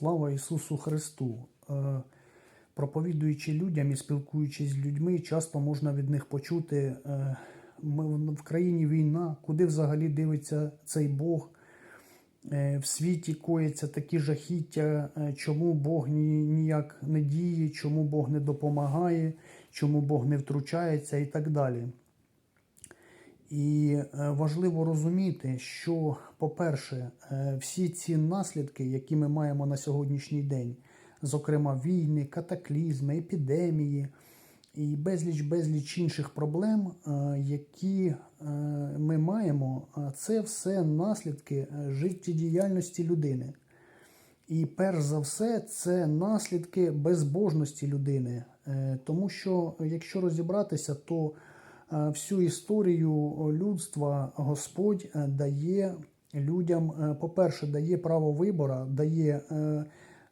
Слава Ісусу Христу! Е, Проповідуючи людям і спілкуючись з людьми, часто можна від них почути: е, ми в країні війна, куди взагалі дивиться цей Бог. Е, В світі коїться такі жахіття, чому Бог ніяк не діє, чому Бог не допомагає, чому Бог не втручається і так далі. І е, важливо розуміти, що, по-перше, е, всі ці наслідки, які ми маємо на сьогоднішній день, зокрема війни, катаклізми, епідемії і безліч безліч інших проблем, е, які ми маємо, це все наслідки життєдіяльності людини. І перш за все, це наслідки безбожності людини. Тому що, якщо розібратися, то всю історію людства Господь е, дає людям, е, по-перше, дає право вибора, дає е, е,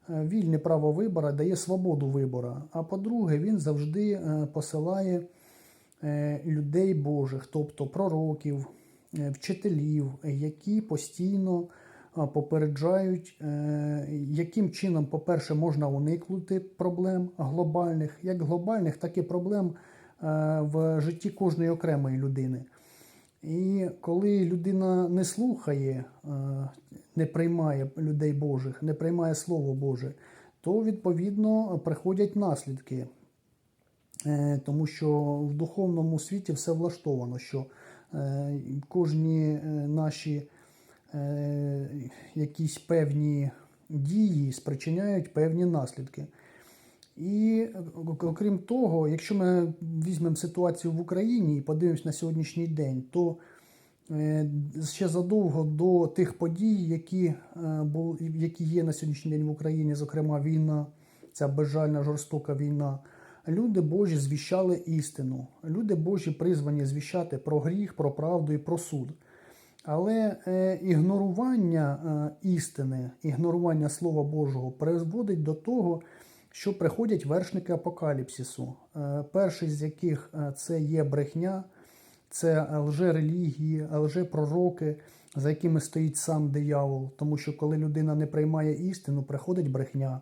вільне право вибора, дає свободу вибора. А по-друге, він завжди е, посилає е, людей Божих, тобто пророків, е, вчителів, е, які постійно попереджають, е, яким чином, по-перше, можна уникнути проблем глобальних, як глобальних, так і проблем е, в житті кожної окремої людини. І коли людина не слухає, е, не приймає людей Божих, не приймає Слово Боже, то відповідно приходять наслідки. Е, Тому що в духовному світі все влаштовано, що е, кожні е, наші е, якісь певні дії спричиняють певні наслідки. І окрім того, якщо ми візьмемо ситуацію в Україні і подивимось на сьогоднішній день, то е, ще задовго до тих подій, які, е, які є на сьогоднішній день в Україні, зокрема війна, ця безжальна жорстока війна, люди Божі звіщали істину. Люди Божі призвані звіщати про гріх, про правду і про суд. Але е, ігнорування е, істини, ігнорування Слова Божого призводить до того, що приходять вершники апокаліпсису. Е, перший з яких е, це є брехня, це лжерелігії, лжепророки, за якими стоїть сам диявол. Тому що коли людина не приймає істину, приходить брехня.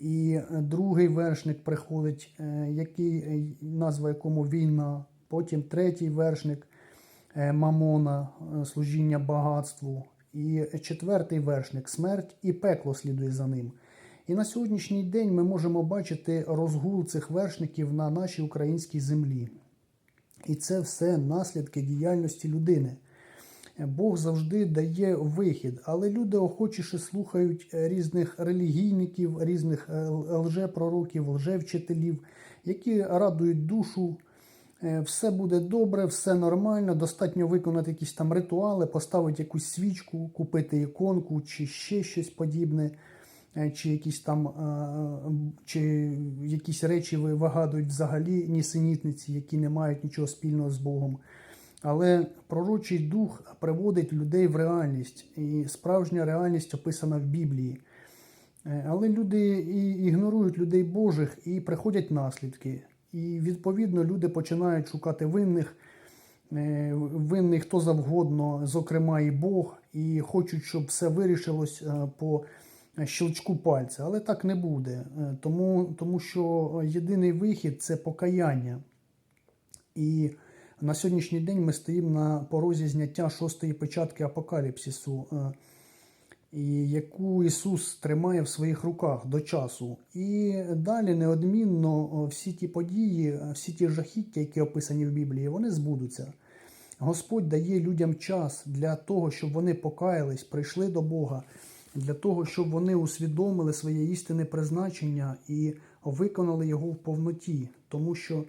І е, другий вершник приходить, який, назва якому війна, потім третій вершник мамона, служіння багатству, і четвертий вершник смерть і пекло слідує за ним. І на сьогоднішній день ми можемо бачити розгул цих вершників на нашій українській землі. І це все наслідки діяльності людини. Бог завжди дає вихід, але люди охочіше слухають різних релігійників, різних е, лжепророків, лжевчителів, які радують душу. е, Все буде добре, все нормально. Достатньо виконати якісь там ритуали, поставити якусь свічку, купити іконку чи ще щось подібне, чи якісь там е, чи якісь речі ви вигадують взагалі нісенітниці, які не мають нічого спільного з Богом. Але пророчий дух приводить людей в реальність, і справжня реальність описана в Біблії. Е, Але люди і ігнорують людей Божих і приходять наслідки. І відповідно люди починають шукати винних, е, винний хто завгодно, зокрема і Бог, і хочуть, щоб все вирішилось е, по щелчку пальця. Але так не буде. Е, Тому, тому що єдиний вихід це покаяння. І на сьогоднішній день ми стоїмо на порозі зняття шостої печатки апокаліпсису, е, яку Ісус тримає в своїх руках до часу. І далі неодмінно всі ті події, е, всі ті жахіття, які описані в Біблії, вони збудуться. Господь дає людям час для того, щоб вони покаялись, прийшли до Бога, для того, щоб вони усвідомили своє істинне призначення і виконали його в повноті. Тому що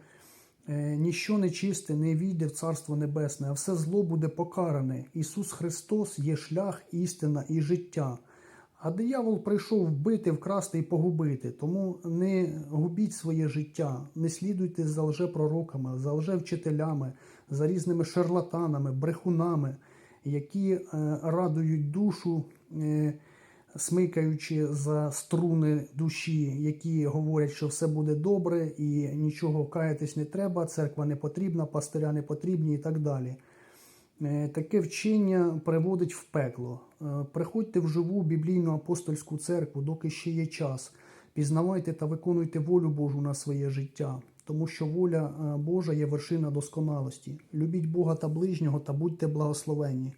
е, ніщо нечисте не війде в Царство Небесне, а все зло буде покаране. Ісус Христос є шлях, істина і життя. А диявол прийшов вбити, вкрасти і погубити. Тому не губіть своє життя, не слідуйте за лжепророками, за лжевчителями, за різними шарлатанами, брехунами, які е, радують душу, е, смикаючи за струни душі, які говорять, що все буде добре і нічого каятись не треба, церква не потрібна, пастиря не потрібні і так далі. Е, Таке вчення приводить в пекло. Е, Приходьте в живу біблійну апостольську церкву, доки ще є час. Пізнавайте та виконуйте волю Божу на своє життя, тому що воля е, Божа є вершина досконалості. Любіть Бога та ближнього та будьте благословенні.